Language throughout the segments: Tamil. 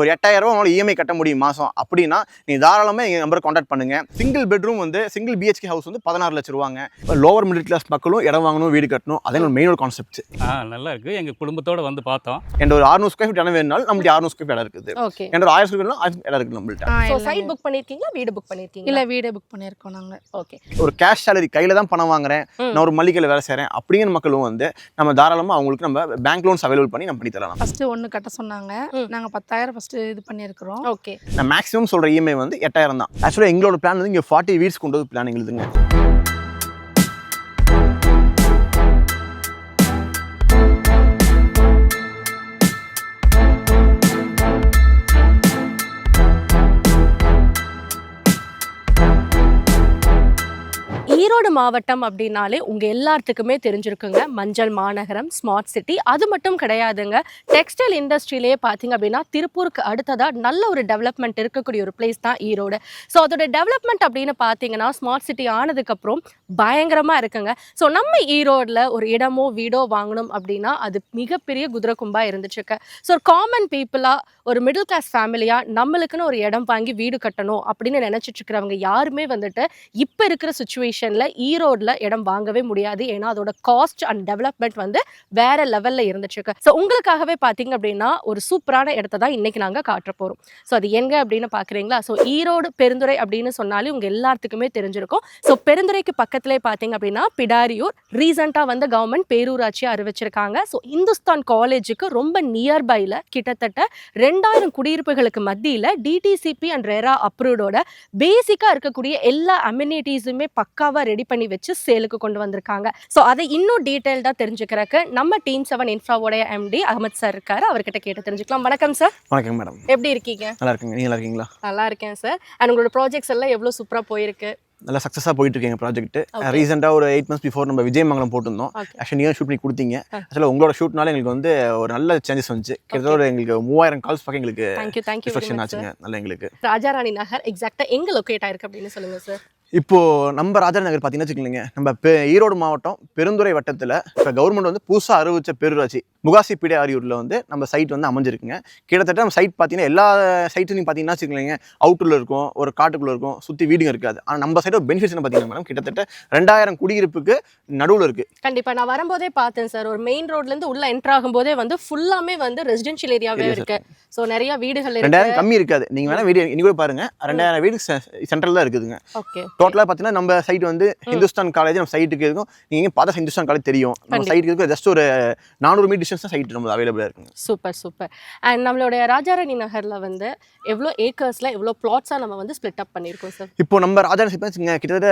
ஒரு எட்டாயிரம் ரூபாய் உங்களால் இஎம்ஐ கட்ட முடியும் மாதம் அப்படின்னா நீ தாராளமாக எங்கள் நம்பரை காண்டாக்ட் பண்ணுங்க. சிங்கிள் பெட்ரூம் வந்து சிங்கிள் பிஹெச்கே ஹவுஸ் வந்து பதினாறு லட்ச ரூபாங்க. லோவர் மிடில் கிளாஸ் மக்களும் இடம் வாங்கணும் வீடு கட்டணும். அதே மெயினோட கான்செப்ட் ஆ நல்லா இருக்கு. எங்கள் குடும்பத்தோட வந்து பார்த்தோம். என்ற ஒரு அறுநூறு ஸ்கொயர் ஃபீட் இடம் வேணுனாலும் நம்மளுக்கு அறுநூறு ஸ்கொயர் ஃபீட் இடம் இருக்குது. ஓகே என்ற ஒரு ஆயிரம் ஸ்கொயர் ஃபீட் ஆயிரம் இடம் இருக்குது நம்மள்ட்ட. சைட் புக் பண்ணியிருக்கீங்களா வீடு புக் பண்ணியிருக்கீங்களா இல்ல வீடே புக் பண்ணியிருக்கோம் நாங்க. ஓகே ஒரு கேஷ் சேலரி கையில் தான் பணம் வாங்குறேன். நான் ஒரு மல்லிகையில் வேலை செய்கிறேன் அப்படிங்கிற மக்களும் வந்து நம்ம தாராளமாக அவங்களுக்கு நம்ம பேங்க் லோன்ஸ் அவைலபிள் பண்ணி நம்ம பண்ணி தரலாம். ஃபர்ஸ்ட் ஒண்ணு கட்ட சொன்னாங்க. ம். நாங்க பத்தாயிரம் ஃபர்ஸ்ட் இது பண்ணியிருக்கிறோம். ஓகே. நான் மேக்ஸிமம் சொல்கிற இஎம்ஐ வந்து எட்டாயிரம் தான். ஆக்சுவலாக எங்களோட பிளான் வந்து இங்கே ஃபார்ட்டி வீட்ஸ் கொண்டு வந்து பிளான் எங்களுதுங்க. ஈரோடு மாவட்டம் அப்படின்னாலே உங்கள் எல்லாத்துக்குமே தெரிஞ்சிருக்குங்க. மஞ்சள் மாநகரம் ஸ்மார்ட் சிட்டி அது மட்டும் கிடையாதுங்க. டெக்ஸ்டைல் இண்டஸ்ட்ரியிலேயே பார்த்தீங்க அப்படின்னா திருப்பூருக்கு அடுத்ததா நல்ல ஒரு டெவலப்மெண்ட் இருக்கக்கூடிய ஒரு பிளேஸ் தான் ஈரோடு. ஸோ அதோட டெவலப்மெண்ட் அப்படின்னு பார்த்தீங்கன்னா ஸ்மார்ட் சிட்டி ஆனதுக்கப்புறம் பயங்கரமாக இருக்குங்க. ஸோ நம்ம ஈரோடில் ஒரு இடமோ வீடோ வாங்கணும் அப்படின்னா அது மிகப்பெரிய குதிரை கும்பா இருந்துச்சுருக்கு ஸோ ஒரு காமன் பீப்புளாக ஒரு மிடில் கிளாஸ் ஃபேமிலியாக நம்மளுக்குன்னு ஒரு இடம் வாங்கி வீடு கட்டணும் அப்படின்னு நினைச்சிட்டு இருக்கிறவங்க யாருமே வந்துட்டு இப்போ இருக்கிற சுச்சுவேஷன் சுச்சுவேஷனில் ஈரோடில் இடம் வாங்கவே முடியாது. ஏன்னா அதோட காஸ்ட் அண்ட் டெவலப்மெண்ட் வந்து வேற லெவலில் இருந்துச்சுக்கு ஸோ உங்களுக்காகவே பார்த்தீங்க அப்படின்னா ஒரு சூப்பரான இடத்த தான் இன்றைக்கி நாங்கள் காட்ட போகிறோம் ஸோ அது எங்கே அப்படின்னு பார்க்குறீங்களா ஸோ ஈரோடு பெருந்துறை அப்படின்னு சொன்னாலே உங்கள் எல்லாத்துக்குமே தெரிஞ்சிருக்கும். ஸோ பெருந்துறைக்கு பக்கத்திலே பார்த்தீங்க அப்படின்னா பிடாரியூர். ரீசெண்டாக வந்து கவர்மெண்ட் பேரூராட்சியாக அறிவிச்சிருக்காங்க. ஸோ இந்துஸ்தான் காலேஜுக்கு ரொம்ப நியர்பையில் கிட்டத்தட்ட ரெண்டாயிரம் குடியிருப்புகளுக்கு மத்தியில் டிடிசிபி அண்ட் ரெரா அப்ரூவ்டோட பேசிக்காக இருக்கக்கூடிய எல்லா அம்யூனிட்டிஸுமே பக்காவாக ரெடி பண்ணி வச்சு சேலுக்கு கொண்டு வந்திருக்காங்க. ஸோ அதை இன்னும் டீட்டெயில்டாக தெரிஞ்சுக்கிறக்கு நம்ம டீம் செவன் இன்ஃப்ராவோடைய எம்டி அகமத் சார் இருக்காரு. அவர்கிட்ட கேட்டு தெரிஞ்சுக்கலாம். வணக்கம் சார் வணக்கம் மேடம் எப்படி இருக்கீங்க? நல்லா இருக்குங்க. நீங்கள் இருக்கீங்களா? நல்லா இருக்கேன் சார் அண்ட் உங்களோட ப்ராஜெக்ட்ஸ் எல்லாம் எவ்வளோ சூப்பராக போயிருக்கு? நல்லா சக்ஸஸாக போயிட்டு இருக்கீங்க ப்ராஜெக்ட். ரீசெண்டாக ஒரு எயிட் மந்த்ஸ் பிஃபோர் நம்ம விஜயமங்கலம் போட்டிருந்தோம். ஆக்சுவலி நீங்கள் ஷூட் பண்ணி கொடுத்தீங்க. ஆக்சுவலாக உங்களோட ஷூட்னால எங்களுக்கு வந்து ஒரு நல்ல சேஞ்சஸ் வந்துச்சு. கிட்டத்தட்ட எங்களுக்கு மூவாயிரம் கால்ஸ் பக்கம் எங்களுக்கு தேங்க்யூ தேங்க்யூ ஆச்சுங்க. நல்லா எங்களுக்கு. ராஜாராணி நகர் எக்ஸாக்டாக எங்கே லொக்கேட் ஆயிருக்கு அப்படின்னு சொல்லுங்க சார் இப்போது நம்ம ராஜா நகர் பார்த்தீங்கன்னா வச்சுக்கோங்க நம்ம பெ- ஈரோடு மாவட்டம் பெருந்துறை வட்டத்தில் இப்போ கவர்மெண்ட் வந்து புதுசாக அறிவித்த பேரூராட்சி முகாசி ஆரியூரில் வந்து நம்ம சைட் வந்து அமைஞ்சிருக்குங்க. கிட்டத்தட்ட நம்ம சைட் பார்த்தீங்கன்னா எல்லா சைட்லையும் பார்த்தீங்கன்னா வச்சுக்கோங்க அவுட்டரில் இருக்கும் ஒரு காட்டுக்குள்ளே இருக்கும் சுற்றி வீடுங்க இருக்காது. ஆனால் நம்ம சைடு பெனிஃபிட்ஸ் என்ன பார்த்தீங்கன்னா மேடம் கிட்டத்தட்ட ரெண்டாயிரம் குடியிருப்புக்கு நடுவில் இருக்குது கண்டிப்பா நான் வரும்போதே பார்த்தேன் சார் ஒரு மெயின் ரோட்ல இருந்து உள்ள என்டர் ஆகும்போதே வந்து ஃபுல்லாமே வந்து ரெசிடென்ஷியல் ஏரியாவே. இருக்கு. சோ நிறைய வீடுகள் ரெண்டாயிரம் கம்மி இருக்காது. நீங்கள் வேணால் வீடு இன்னி கூட பாருங்க. ரெண்டாயிரம் வீடு சென்ட்ரல் தான் இருக்குதுங்க. ஓகே டோட்டலாக பார்த்தீங்கன்னா நம்ம சைட் வந்து ஹிந்துஸ்தான் காலேஜ் நம்ம சைட்டுக்கு இருக்கும் நீங்கள் பார்த்தா ஹிந்துஸ்தான் காலேஜ் தெரியும். நம்ம. சைட்டுக்கு ஜஸ்ட் ஒரு நானூறு மீட்டர் தான் சைட் நம்ம அவைலபிளாக இருக்குங்க. சூப்பர் சூப்பர் அண்ட் நம்மளுடைய ராஜாராணி நகர்ல வந்து எவ்வளோ ஏக்கர்ஸ்ல எவ்வளோ பிளாட்ஸா நம்ம வந்து ஸ்ப்ளிட் அப் பண்ணியிருக்கோம் சார் இப்போ நம்ம ராஜா சிப்பா கிட்டத்தட்ட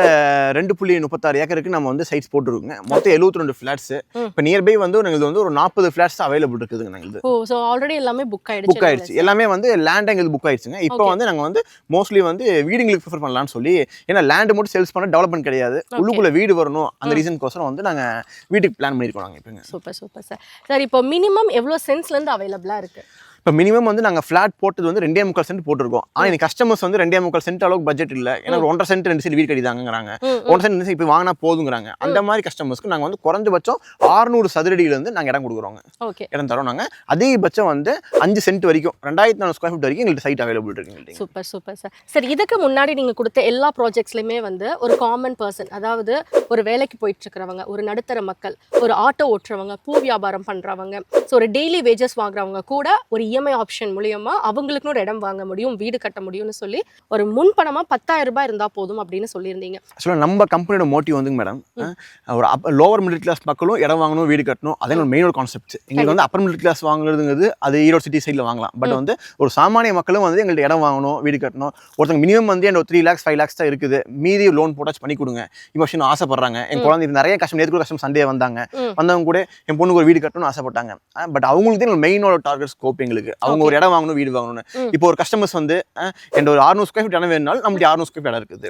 ரெண்டு புள்ளி முப்பத்தாறு ஏக்கருக்கு நம்ம வந்து சைட்ஸ் போட்டுருக்கோங்க. மொத்தம் எழுபத்தி ரெண்டு ஃபிளாட்ஸ். இப்போ நியர்பை வந்து எங்களுக்கு வந்து ஒரு நாற்பது ஃபிளாட்ஸ் அவைலபிள் இருக்குதுங்க எங்களுக்கு. ஓ ஸோ ஆல்ரெடி எல்லாமே புக் ஆயிடுச்சு புக் ஆயிடுச்சு. எல்லாமே வந்து லேண்ட் எங்களுக்கு புக் ஆயிடுச்சுங்க. இப்போ. வந்து நாங்கள் வந்து மோஸ்ட்லி வந்து வீடுங்களுக்கு ப்ரிஃபர் பண்ணலாம்னு சொல்லி ஏன்னா லேண்டு மட்டும் சேல்ஸ் பண்ண டெவலப்மெண்ட் கிடையாது. உள்ளுக்குள்ள வீடு வரணும். அந்த. ரீசனுக்கோசரம் வந்து நாங்கள் வீட்டுக்கு பிளான் பண்ணியிருக்கோம் நாங்கள் இப்போங்க. சூப்பர் சூப்பர் சார் சார் இப்போ இப்போ மினிமம் எவ்வளோ சென்ஸ்லேருந்து இருந்து அவைலபிளா இருக்கு? இப்போ மினிமம் வந்து நாங்கள் ஃப்ளாட் போட்டது வந்து ரெண்டே முக்கால் சென்ட் போட்டிருக்கோம். ஆனால் இன்னைக்கு கஸ்டமர்ஸ் வந்து ரெண்டே முக்கால் சென்ட் அளவுக்கு பட்ஜெட் இல்லை. ஒரு ஒன்றரை சென்ட் ரெண்டு சென்ட் வீடு கட்டிதாங்கிறாங்க. ஒன்றரை சென்ட் இப்போ வாங்கினா போதுங்கிறாங்க. அந்த மாதிரி கஸ்டமர்ஸ்க்கு நாங்கள் வந்து குறைஞ்சபட்சம் ஆறுநூறு சதுரடியிலேருந்து நாங்கள் இடம் கொடுக்குறோங்க. ஓகே. இடம் தரோம் நாங்கள் அதிகபட்சம் வந்து அஞ்சு சென்ட் வரைக்கும் ரெண்டாயிரத்தி நானூறு ஸ்கொயர் ஃபீட் வரைக்கும் எங்களுக்கு சைட் அவைலபிள் இருக்கு சூப்பர் சூப்பர் சார். சார் இதுக்கு முன்னாடி நீங்கள் கொடுத்த எல்லா ப்ராஜெக்ட்ஸ்லையுமே வந்து ஒரு காமன் பர்சன் அதாவது ஒரு வேலைக்கு போயிட்டு இருக்கிறவங்க ஒரு நடுத்தர மக்கள் ஒரு ஆட்டோ ஓட்டுறவங்க பூ வியாபாரம் பண்ணுறவங்க ஸோ ஒரு டெய்லி வேஜஸ் வாங்குறவங்க கூட ஒரு இஎம்ஐ ஆப்ஷன் மூலியமா அவங்களுக்குன்னு ஒரு இடம் வாங்க முடியும் வீடு கட்ட முடியும்னு சொல்லி ஒரு முன்பணமாக பத்தாயிரம் ரூபாய் இருந்தால் போதும் அப்படின்னு சொல்லியிருந்தீங்க. ஆக்சுவலாக நம்ம கம்பெனியோட மோட்டிவ் வந்துங்க மேடம் ஒரு லோவர் மிடில் கிளாஸ் மக்களும் இடம் வாங்கணும் வீடு கட்டணும் அதே ஒரு மெயினோட கான்செப்ட் எங்களுக்கு வந்து அப்பர் மிடில் கிளாஸ் வாங்குறதுங்கிறது அது ஈரோடு சிட்டி சைடில் வாங்கலாம். பட் வந்து ஒரு சாமானிய மக்களும் வந்து எங்கள்ட்ட இடம் வாங்கணும் வீடு கட்டணும். ஒருத்தங்க மினிமம் வந்து என்ன ஒரு த்ரீ லேக்ஸ் ஃபைவ் லேக்ஸ் தான் இருக்குது. மீதி லோன் போட்டாச்சு பண்ணி கொடுங்க. இப்போ ஆசைப்படுறாங்க. என் குழந்தை நிறைய கஷ்டம் நேற்று கஷ்டம்? சண்டே வந்தாங்க. வந்தவங்க கூட என் பொண்ணுக்கு ஒரு வீடு கட்டணும்னு ஆசைப்பட்டாங்க. பட் அவங்களுக்கு தான் மெயினோட டார்கெட் ஸ்கோப் எங்களுக்கு. அவங்க ஒரு இடம் வாங்கணும் வீடு வாங்கணும்னு. இப்போ ஒரு கஸ்டமர்ஸ் வந்து என்கிட்ட ஒரு அறுநூறு ஸ்கொயர் ஃபீட் இடம் வேணுனாலும் நம்மளுக்கு அறுநூறு ஸ்கொயர் இடம் இருக்குது.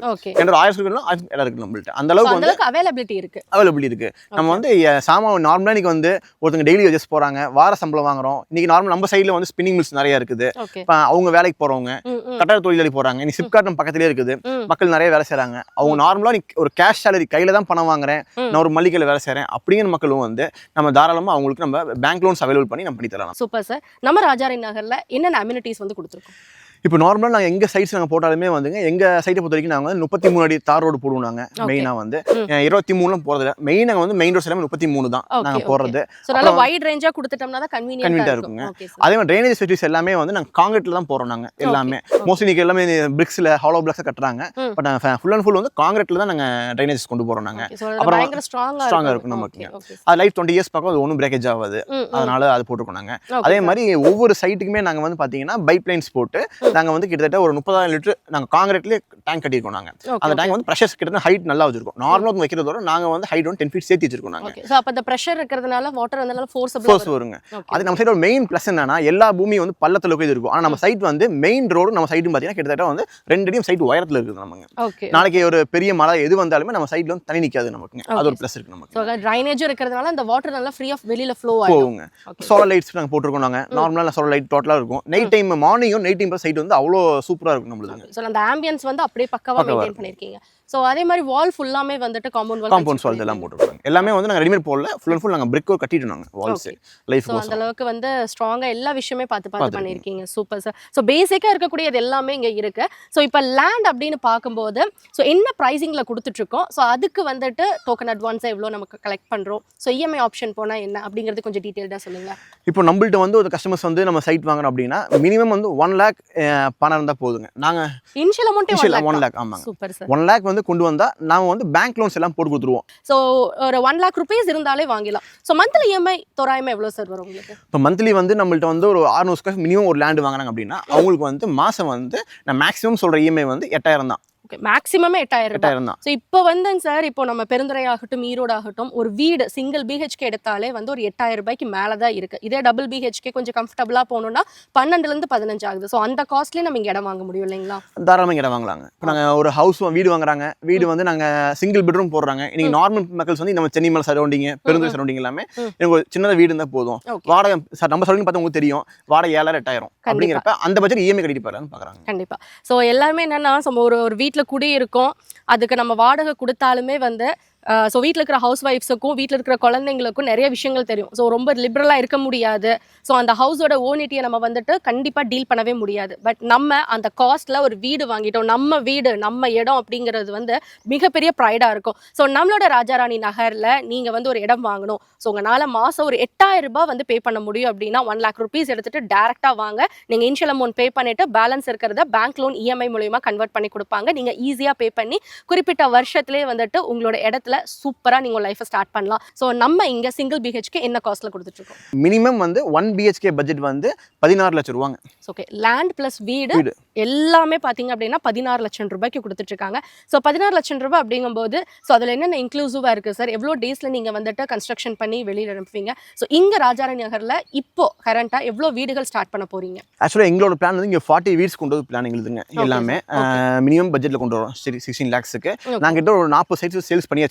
ஒரு ஆயிரம் ஸ்கொயர் ஆயிரம் இடம் இருக்குது நம்மள்ட்ட. அந்த அளவுக்கு வந்து அவைலபிலிட்டி இருக்கு. அவைலபிள் இருக்கு. நம்ம வந்து சாமான் நார்மலாக இன்னைக்கு வந்து ஒருத்தங்க டெய்லி வேஜஸ் போறாங்க. வார சம்பளம் வாங்குறோம். இன்னைக்கு நார்மல் நம்ம சைடில் வந்து ஸ்பின்னிங் மில்ஸ் நிறைய இருக்குது. அவங்க வேலைக்கு போறவங்க கட்டட தொழிலாளி போறாங்க. இன்னைக்கு சிப்கார்ட் நம்ம பக்கத்துலேயே இருக்குது. மக்கள் நிறைய வேலை செய்றாங்க. அவங்க நார்மலாக ஒரு கேஷ் சேலரி கையில தான் பணம் வாங்குறேன். நான் ஒரு மல்லிகையில் வேலை செய்றேன். அப்படிங்கிற மக்களும் வந்து நம்ம தாராளமாக அவங்களுக்கு நம்ம பேங்க் லோன்ஸ் அவைலபிள் பண்ணி நம்ம பண்ணி தரலாம். சூப்பர் சார் நம்ம ராஜா ராஜாரி நகர்ல என்னென்ன அம்யூனிட்டிஸ் வந்து கொடுத்துருக்கோம்? இப்போ நார்மலாக நாங்கள் எங்கள் சைட்ஸ் நாங்கள் போட்டாலுமே வந்துங்க எங்கள் சைட்டை பொறுத்த வரைக்கும் நாங்கள் வந்து முப்பத்தி மூணு அடி தார் ரோடு போடுவோம் நாங்கள். மெயினாக வந்து. இருபத்தி மூணுலாம் போகிறது மெயின் நாங்கள் வந்து மெயின் ரோட்ஸ் எல்லாமே முப்பத்தி மூணு தான் நாங்கள் அப்புறம் வைட் ரேஞ்சா கொடுத்துட்டோம்னா தான் கன்வீனியன்ட்டா Convenient-ஆ இருக்கும். இருக்குங்க. அதே மாதிரி ட்ரைனேஜ் ஃபெசிலிட்டிஸ் எல்லாமே வந்து நாங்கள் காங்கிரீட்டில் தான் போகிறோம் நாங்கள் எல்லாமே. மோஸ்ட்லி நீங்கள் எல்லாமே பிரிக்ஸில் ஹாலோ பிளாக்ஸை கட்டுறாங்க. பட் நாங்கள் ஃபுல் அண்ட் ஃபுல் வந்து காங்கிரீட்டில் தான் நாங்கள் ட்ரைனேஜ் கொண்டு போகிறோம் நாங்கள் அப்புறம் பயங்கர ஸ்ட்ராங்கா strong ஆ இருக்கும். நமக்கு. அது லைஃப் டுவெண்ட்டி இயர்ஸ் பார்க்க அது ஒன்றும் பிரேக்கேஜ் ஆகாது. அதனால அது போட்டிருக்கோம் நாங்கள் அதே. மாதிரி ஒவ்வொரு சைட்டுக்குமே நாங்கள் வந்து பார்த்தீங்கன்னா பைப் லைன்ஸ் போட்டு நாங்கள் வந்து கிட்டத்தட்ட ஒரு முப்பதாயிரம் லிட்டர் நாங்கள் காங்கிரீட்லேயே டேங்க் கட்டியிருக்கோம் நாங்கள் அந்த. டேங்க் வந்து ப்ரெஷர்ஸ் கிட்ட ஹைட் நல்லா வச்சிருக்கோம். நார்மலாக வைக்கிறதோட நாங்கள் வந்து ஹைட் வந்து டென் ஃபீட் சேர்த்து வச்சிருக்கோம் நாங்கள் ஸோ அப்போ அந்த ப்ரெஷர் இருக்கிறதுனால வாட்டர் வந்து ஃபோர்ஸபிள் ஃபோர்ஸ் வருங்க. அது நம்ம சைடோட மெயின் ப்ளஸ் என்னன்னா எல்லா பூமியும் வந்து பள்ளத்தில் இது இருக்கும். ஆனால் நம்ம சைட் வந்து மெயின் ரோடு நம்ம சைடும் பார்த்தீங்கன்னா கிட்டத்தட்ட வந்து ரெண்டு அடியும் சைட் உயரத்தில் இருக்குது நமக்கு. நாளைக்கு ஒரு பெரிய மழை எது வந்தாலுமே நம்ம சைட்ல வந்து தனி நிற்காது நமக்குங்க. அது ஒரு. ப்ளஸ் இருக்கு நமக்கு. ட்ரைனேஜும் இருக்கிறதுனால அந்த வாட்டர் நல்லா ஃப்ரீ ஆஃப் வெளியில ஃப்ளோ ஓகே சோலார் லைட்ஸ் நாங்கள் போட்டிருக்கோம் நாங்கள் நார்மலாக சோலார் லைட் டோட்டலாக இருக்கும். நைட் டைம் மார்னிங்கும் நைட் டைம் சைட் வந்து அவ்வளோ சூப்பராக இருக்கும் நம்மளுக்கு. ஸோ அந்த ஆம்பியன்ஸ் வந்து அப்படியே பக்காவா மெயின்டைன் பண்ணிருக்கீங்க. ஸோ அதே மாதிரி வால் ஃபுல்லாமே வந்துட்டு காம்பவுண்ட் வால் காம்பவுண்ட் வால்ஸ் எல்லாம் போட்டுருக்காங்க. எல்லாமே வந்து நாங்கள் ரெடிமேட் போடல. ஃபுல் அண்ட் ஃபுல் நாங்கள் பிரிக் கட்டிட்டு நாங்கள் வால்ஸ். லைஃப் ஸோ அந்த அளவுக்கு வந்து ஸ்ட்ராங்கா எல்லா விஷயமே பார்த்து பார்த்து. பண்ணியிருக்கீங்க. சூப்பர் சார் ஸோ பேசிக்காக இருக்கக்கூடியது எல்லாமே இங்கே இருக்கு. ஸோ இப்போ லேண்ட் அப்படின்னு பார்க்கும்போது ஸோ என்ன ப்ரைஸிங்கில் கொடுத்துட்ருக்கோம்? ஸோ அதுக்கு வந்துட்டு டோக்கன் அட்வான்ஸாக எவ்வளோ நமக்கு கலெக்ட் பண்ணுறோம் ஸோ இஎம்ஐ ஆப்ஷன் போனால் என்ன? அப்படிங்கிறது கொஞ்சம் டீட்டெயில்டாக சொல்லுங்கள் இப்போ நம்மள்ட்ட வந்து ஒரு கஸ்டமர்ஸ் வந்து நம்ம சைட் வாங்குறோம் அப்படின்னா மினிமம் வந்து ஒன் லேக் பணம் இருந்தால் போதுங்க. நாங்கள் இனிஷியல் அமௌண்ட்டே ஒன் லேக் ஆமாங்க. சூப்பர் சார் ஒன் லேக் வந்து கொண்டு வந்தால் நாம வந்து பேங்க் லோன்ஸ் எல்லாம் போட்டு கொடுத்துருவோம். ஸோ ஒரு ஒன் லேக் ருபீஸ் இருந்தாலே வாங்கிடலாம். ஸோ மந்த்லி இஎம்ஐ தோராயமாக எவ்வளோ சார் வரும் உங்களுக்கு? இப்போ மந்த்லி வந்து நம்மள்ட்ட வந்து ஒரு ஆறுநூறு ஸ்கொயர் மினிமம் ஒரு லேண்டு வாங்குறாங்க அப்படின்னா அவங்களுக்கு வந்து மாதம் வந்து நான் மேக்ஸிமம் சொல்கிற இஎம்ஐ வந்து எட்டாயிரம் தான். ஓகே மேக்ஸிமமே எட்டாயிரம் எட்டாயிரம் தான். ஸோ இப்போ வந்துங்க சார் இப்போ நம்ம பெருந்துறை ஆகட்டும் ஈரோடு ஆகட்டும் ஒரு வீடு சிங்கிள் பிஹெச்கே எடுத்தாலே வந்து ஒரு எட்டாயிரம் ரூபாய்க்கு மேலே தான் இருக்கு. இதே டபுள் பிஹெச்கே கொஞ்சம் கம்ஃபர்டபுளாக போகணும்னா பன்னெண்டுலேருந்து பதினஞ்சு ஆகுது. ஸோ அந்த காஸ்ட்லேயே நம்ம இங்கே இடம் வாங்க முடியும் இல்லைங்களா? தாராளமாக இடம் வாங்கலாங்க. இப்போ நாங்கள் ஒரு ஹவுஸ் வீடு வாங்குறாங்க. வீடு வந்து நாங்கள் சிங்கிள் பெட்ரூம் போடுறாங்க. இன்னைக்கு நார்மல் மக்கள்ஸ் வந்து நம்ம சென்னை மலை சரௌண்டிங் பெருந்துறை சரௌண்டிங் எல்லாமே. எனக்கு ஒரு சின்னதாக வீடு இருந்தால் போதும். வாடகை சார் நம்ம சரௌண்டிங் பார்த்தா உங்களுக்கு தெரியும். வாடகை ஏழாயிரம் எட்டாயிரம் அப்படிங்கிறப்ப அந்த பட்ஜெட் இஎம்ஐ கட்டிட்டு போயிடலாம்னு பார்க்குறாங்க கண்டிப்பா. ஸோ எல்லாருமே என்னன்னா நம்ம ஒரு ஒரு வீட்டில் குடி இருக்கோம் அதுக்கு நம்ம வாடகை கொடுத்தாலுமே வந்து ஸோ வீட்டில் இருக்கிற ஹவுஸ் ஒய்ஃப்ஸுக்கும் வீட்டில் இருக்கிற குழந்தைங்களுக்கும் நிறைய விஷயங்கள் தெரியும். ஸோ ரொம்ப லிபரலாக இருக்க முடியாது. ஸோ அந்த ஹவுஸோட ஓனிட்டியை நம்ம வந்துட்டு கண்டிப்பாக டீல் பண்ணவே முடியாது. பட் நம்ம அந்த காஸ்ட்டில் ஒரு வீடு வாங்கிட்டோம். நம்ம வீடு நம்ம இடம் அப்படிங்கிறது வந்து மிகப்பெரிய ப்ரைடாக இருக்கும். ஸோ நம்மளோட ராஜாராணி நகரில் நீங்கள் வந்து ஒரு இடம் வாங்கணும். ஸோ உங்களால் மாதம் ஒரு எட்டாயிரம் ரூபாய் வந்து பே பண்ண முடியும் அப்படின்னா ஒன் லேக் ருபீஸ் எடுத்துட்டு டேரெக்டாக வாங்க. நீங்கள் இன்ஷியல் அமௌண்ட் பே பண்ணிவிட்டு பேலன்ஸ் இருக்கிறத பேங்க் லோன் இஎம்ஐ மூலயமா கன்வெர்ட் பண்ணி கொடுப்பாங்க. நீங்கள் ஈஸியாக பே பண்ணி குறிப்பிட்ட வருஷத்துலேயே வந்துட்டு உங்களோட இடத்துல சூப்பராக நீங்கள் லைஃப்பை ஸ்டார்ட் பண்ணலாம். ஸோ நம்ம இங்கே சிங்கிள் பிஹெச்கே என்ன காஸ்ட்டில் கொடுத்துட்ருக்கோம்? மினிமம் வந்து ஒன் பிஹெச்கே பட்ஜெட் வந்து பதினாறு லட்சம் ரூபாங்க. ஓகே லேண்ட் ப்ளஸ் வீடு. எல்லாமே பார்த்தீங்க அப்படின்னா பதினாறு லட்சம் ரூபாய்க்கு கொடுத்துட்ருக்காங்க. ஸோ பதினாறு லட்சம் ரூபாய் அப்படிங்கும்போது ஸோ அதில் என்னென்ன இன்க்ளூசிவாக இருக்குது சார் எவ்வளோ டேஸில் நீங்கள் வந்துட்டு கன்ஸ்ட்ரக்ஷன் பண்ணி வெளியில் அனுப்புவீங்க? ஸோ இங்கே ராஜாராணி நகரில் இப்போ கரண்ட்டாக எவ்வளோ வீடுகள் ஸ்டார்ட் பண்ண போகிறீங்க ஆக்சுவலாக எங்களோட பிளான் வந்து இங்கே ஃபார்ட்டி வீட்ஸ் கொண்டு வந்து பிளான் எங்களுதுங்க. எல்லாமே. மினிமம் பட்ஜெட்டில் கொண்டு வரோம். சரி சிக்ஸ்டீன் லேக்ஸுக்கு. நாங்கள் கிட்ட ஒரு நாற்பது சைட்ஸ் சேல்ஸ் பண்ணி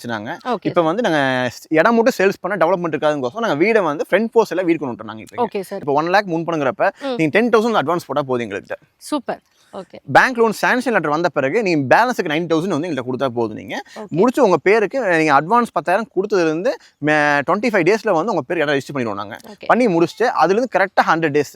ஓகே. இப்போ வந்து நாங்கள் இடம் மட்டும் சேல்ஸ் பண்ண டெவலப்மெண்ட் இருக்காதுங்கோசம் நாங்கள் வீடை வந்து ஃப்ரண்ட் எல்லாம் வீடு கொண்டு வந்துட்டோம் இப்போ ஓகே சார். இப்போ ஒன் லேக் முன் பண்ணுங்கிறப்ப ம். நீங்கள் டென் தௌசண்ட் அட்வான்ஸ் போட்டால் போதும் எங்களுக்கு super. Okay. Bank loan sanction letter வந்த பிறகு நீங்கள் பேலன்ஸுக்கு நைன் தௌசண்ட் வந்து எங்கள்கிட்ட கொடுத்தா போதும் நீங்கள். முடிச்சு உங்கள் பேருக்கு நீங்கள் அட்வான்ஸ் பத்தாயிரம் கொடுத்ததுலேருந்து டுவெண்ட்டி ஃபைவ் டேஸில் வந்து உங்கள் பேர் இடம் ரெஜிஸ்டர் பண்ணிடுவோம் நாங்கள் பண்ணி முடிச்சுட்டு அதுலேருந்து கரெக்டாக ஹண்ட்ரட் டேஸ்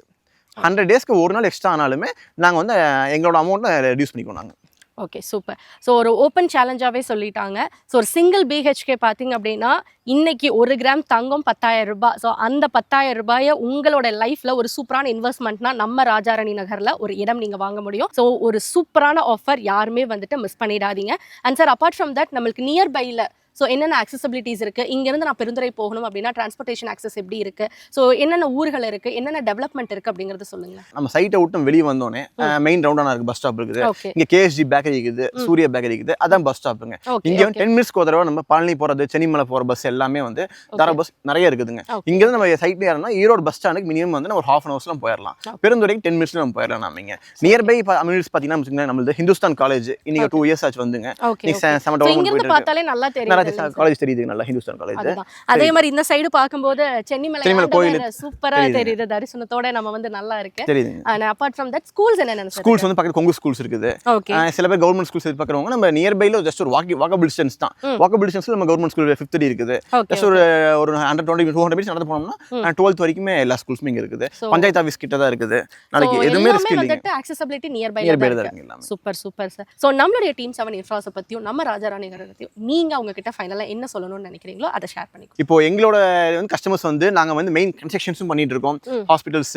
ஹண்ட்ரட் டேஸ்க்கு ஒரு நாள் எக்ஸ்ட்ரா ஆனாலுமே நாங்கள் வந்து எங்களோட அமௌண்ட்டை ரெடியூஸ் பண்ணிக்குவோம் நாங்கள் ஓகே சூப்பர் ஸோ ஒரு ஓப்பன் சேலஞ்சாகவே சொல்லிட்டாங்க. ஸோ ஒரு சிங்கிள் பிஹெச்கே பார்த்தீங்க அப்படின்னா இன்னைக்கு ஒரு கிராம் தங்கம் பத்தாயிரம் ரூபாய். ஸோ அந்த பத்தாயிரம் ரூபாயை உங்களோட லைஃப்பில் ஒரு சூப்பரான இன்வெஸ்ட்மெண்ட்னா நம்ம ராஜாராணி நகரில் ஒரு இடம் நீங்கள் வாங்க முடியும். ஸோ ஒரு சூப்பரான ஆஃபர் யாருமே வந்துட்டு மிஸ் பண்ணிடாதீங்க. And sir apart from that நம்மளுக்கு நியர்பையில் ஸோ என்னென்ன அக்சசபிலிட்டிஸ் இருக்குது இங்கேருந்து நான் பெருந்துறை போகணும் அப்படின்னா டிரான்ஸ்போர்ட்டேஷன் ஆக்சஸ் எப்படி இருக்குது ஸோ என்னென்ன ஊர்கள் இருக்குது என்னென்ன டெவலப்மெண்ட் இருக்குது அப்படிங்கிறத சொல்லுங்கள் நம்ம சைட்டை விட்டு வெளியே வந்தோடனே மெயின் ரவுண்டான இருக்கு பஸ் ஸ்டாப் இருக்குது. இங்கே கேஎஸ்ஜி பேக்கரி இருக்குது சூர்யா பேக்கரி இருக்குது அதான் பஸ் ஸ்டாப்புங்க இங்கே வந்து டென் மினிட்ஸ்க்கு ஒரு தடவை நம்ம பழனி போகிறது சென்னிமலை போகிற பஸ் எல்லாமே வந்து தர பஸ் நிறைய இருக்குதுங்க. இங்கேருந்து நம்ம சைட்ல ஏறனா ஈரோடு பஸ் ஸ்டாண்டுக்கு மினிமம் வந்து நம்ம ஒரு ஹாஃப் அன் ஹவர்ஸ்லாம் போயிடலாம். பெருந்துறைக்கு டென் மினிட்ஸ்ல நம்ம போயிடலாம் நம்ம இங்கே. நியர்பை அமினிட்ஸ் பார்த்தீங்கன்னா நம்மளது ஹிந்துஸ்தான் காலேஜ் இன்னைக்கு டூ இயர்ஸ் ஆச்சு வந்துங்க. நல்லா sir. காலேஜ் தெரியுது நல்லா ஹிந்துஸ்தான் காலேஜ். அதே மாதிரி இந்த சைடு பார்க்கும்போது சென்னிமலை கோயில் சூப்பரா. தெரியுது தரிசனத்தோட நம்ம வந்து நல்லா இருக்கு. And apart from that schools என்னென்ன ஸ்கூல்ஸ் வந்து பக்கத்துல கொங்கு ஸ்கூல்ஸ் இருக்குது. சில பேர் கவர்மெண்ட் ஸ்கூல்ஸ் எதிர்பார்க்குறவங்க நம்ம நியர்பைல ஜஸ்ட் ஒரு வாக்கி வாக்கபிள் டிஸ்டன்ஸ் தான். வாக்கபிள் டிஸ்டன்ஸ்ல நம்ம கவர்மெண்ட் ஸ்கூல் ஃபிஃப்த் இருக்குது. ஜஸ்ட் ஒரு ஒரு hundred twenty two hundred minutes நடந்து போனோம்னா டுவெல்த் வரைக்குமே எல்லா ஸ்கூல்ஸுமே இங்க இருக்குது. பஞ்சாயத்து ஆஃபீஸ் கிட்ட தான் இருக்குது. நாளைக்கு எதுவுமே ரிஸ்க் வந்துட்டு அக்சசபிலிட்டி நியர்பை நியர்பை தான் இருக்கு. சூப்பர் சூப்பர் சார் ஸோ நம்மளுடைய டீம் செவன் இன்ஃப்ராஸை பற்றியும் நம்ம ராஜாராணி பற்றியும் நீங்க அவங்க கிட்ட ஃபைனலாக என்ன சொல்லணும்னு நினைக்கிறீங்களோ அதை ஷேர் பண்ணிக்கோ. இப்போ எங்களோட வந்து கஸ்டமர்ஸ் வந்து நாங்க வந்து மெயின் கன்ஸ்ட்ரக்ஷன்ஸும் பண்ணிட்டு இருக்கோம். ஹாஸ்பிட்டல்ஸ்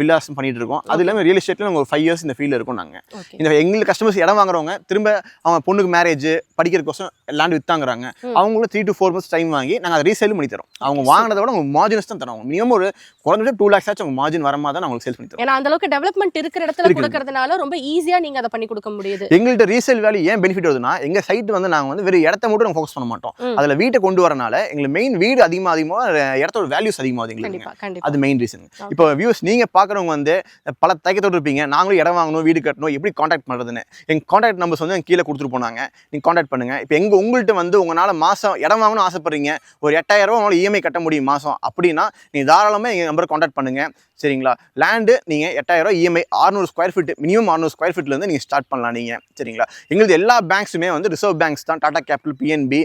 வில்லாஸும் பண்ணிட்டு இருக்கோம். அது இல்லாமல் ரியல் எஸ்டேட்ல நாங்கள் ஒரு ஃபைவ் இயர்ஸ் இந்த ஃபீல்டில் இருக்கோம் நாங்க. ஓகே இந்த எங்களுக்கு கஸ்டமர்ஸ் இடம் வாங்குறவங்க திரும்ப அவங்க பொண்ணுக்கு மேரேஜ் படிக்கிறதுக்கோசம் லேண்ட் வித்தாங்கிறாங்க. அவங்களும் three to four months time வாங்கி நாங்கள் அதை ரீசேல் பண்ணி தரோம். அவங்க வாங்கினதை விட அவங்க மார்ஜின்ஸ் தான் தரோம் மினிமம் ஒரு குறைஞ்சது டூ லேக்ஸ் ஆச்சும் அவங்க மார்ஜின் வரமா தான் அவங்களுக்கு சேல் பண்ணி தரோம். ஏன்னா அந்த அளவுக்கு டெவலப்மெண்ட் இருக்கிற இடத்துல. கொடுக்கறதுனால ரொம்ப ஈஸியா நீங்க அதை பண்ணி கொடுக்க முடியுது. எங்கள்கிட்ட ரீசேல் வேல்யூ ஏன் பெனிஃபிட் வருதுன்னா எங்க சைட் வந்து நாங்கள் வந்து வெறும் இடத்த மட்டும் நாங்கள் ஃபோக்கஸ் பண்ண மாட்டோம். அதில் வீட்டை கொண்டு வரனால எங்களுக்கு மெயின் வீடு அதிகமாக அதிகமாக இடத்தோட வேல்யூஸ் அதிகமாகுது எங்களுக்கு. அது மெயின் ரீசன் இப்போ வியூஸ் நீங்க பாக்குறவங்க வந்து பல தயக்கத்தோடு இருப்பீங்க. நாங்களும் இடம் வாங்கணும் வீடு கட்டணும் எப்படி காண்டாக்ட் பண்றதுன்னு. எங்க காண்டாக்ட் நம்பர்ஸ் வந்து கீழே கொடுத்துட்டு போனாங்க. நீங்க காண்டாக்ட் பண்ணுங்க. இப்போ எங்க உங்கள்கிட்ட வந்து உங்களால மாசம் இடம் வாங்கணும் ஆசைப்படுறீங்க. ஒரு எட்டாயிரம் உங்களால இஎம்ஐ கட்ட முடியும் மாசம். அப்படின்னா நீங்க தாராளமா எங்க நம்பரை காண்டாக்ட் பண்ணுங்க. சரிங்களா? லேண்டு நீங்க எட்டாயிரம் இஎம்ஐ அறுநூறு ஸ்கொயர் ஃபீட் மினிமம் அறுநூறு ஸ்கொயர் ஃபீட்ல இருந்து நீங்க ஸ்டார்ட் பண்ணலாம் நீங்க. சரிங்களா? எங்களுக்கு எல்லா பேங்க்ஸுமே வந்து ரிசர்வ் பேங்க்ஸ் தான். டாடா கேபிட்டல் பிஎன்பி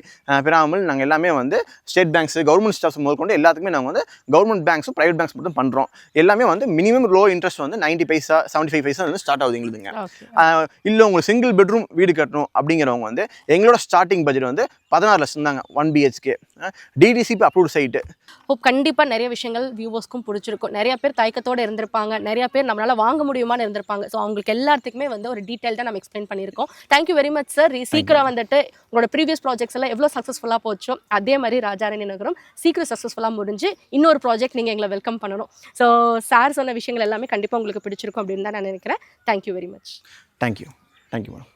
பிராமல் நாங்க எல்லாமே வந்து ஸ்டேட் பேங்க்ஸ் கவர்மெண்ட் ஸ்டாஃப்ஸ் முதற்கொண்டு எல்லாத்துக்குமே நாங்க வந்து கவர்மெண்ட் பேங்க்ஸும் பிரைவேட் பேங்க்ஸ் மட்டும் பண்றோம். எல்லாமே வந்து மினிமம் லோ இன்ட்ரெஸ்ட் வந்து 90 பைசா 75 ஃபைவ் பைசா வந்து ஸ்டார்ட் ஆகுது எங்களுதுங்க. இல்ல உங்களுக்கு சிங்கிள் பெட்ரூம் வீடு கட்டணும் அப்படிங்கிறவங்க வந்து எங்களோட ஸ்டார்டிங் பட்ஜெட் வந்து பதினாறு லட்சம் தாங்க one BHK DTCP approved site hope கண்டிப்பா நிறைய விஷயங்கள் வியூவர்ஸ்க்கும் பிடிச்சிருக்கும். நிறைய பேர் தயக்கத்தோட இருந்திருப்பாங்க. நிறைய பேர் நம்மளால வாங்க முடியுமான்னு இருந்திருப்பாங்க. ஸோ அவங்களுக்கு எல்லாத்துக்குமே வந்து ஒரு டீட்டெயில்டாக நம்ம எக்ஸ்பிளைன் பண்ணியிருக்கோம். தேங்க்யூ வெரி மச் சார் சீக்கிரம் வந்துட்டு உங்களோட ப்ரீவியஸ் ப்ராஜெக்ட்ஸ் எல்லாம் எவ்வளோ சக்ஸஸ்ஃபுல்லாக போச்சோ. அதே மாதிரி ராஜாரணி நகரம் சீக்கிரம் சக்ஸஸ்ஃபுல்லாக முடிஞ்சு இன்னொரு ப்ராஜெக்ட் நீங்கள் எங்களை வெல்கம் பண்ணணும். ஸோ சார் சொன்ன விஷயங்கள் எல்லாமே கண்டிப்பாக உங்களுக்கு பிடிச்சிருக்கும் அப்படின்னு தான் நான் நினைக்கிறேன். Thank you very much thank you thank you madam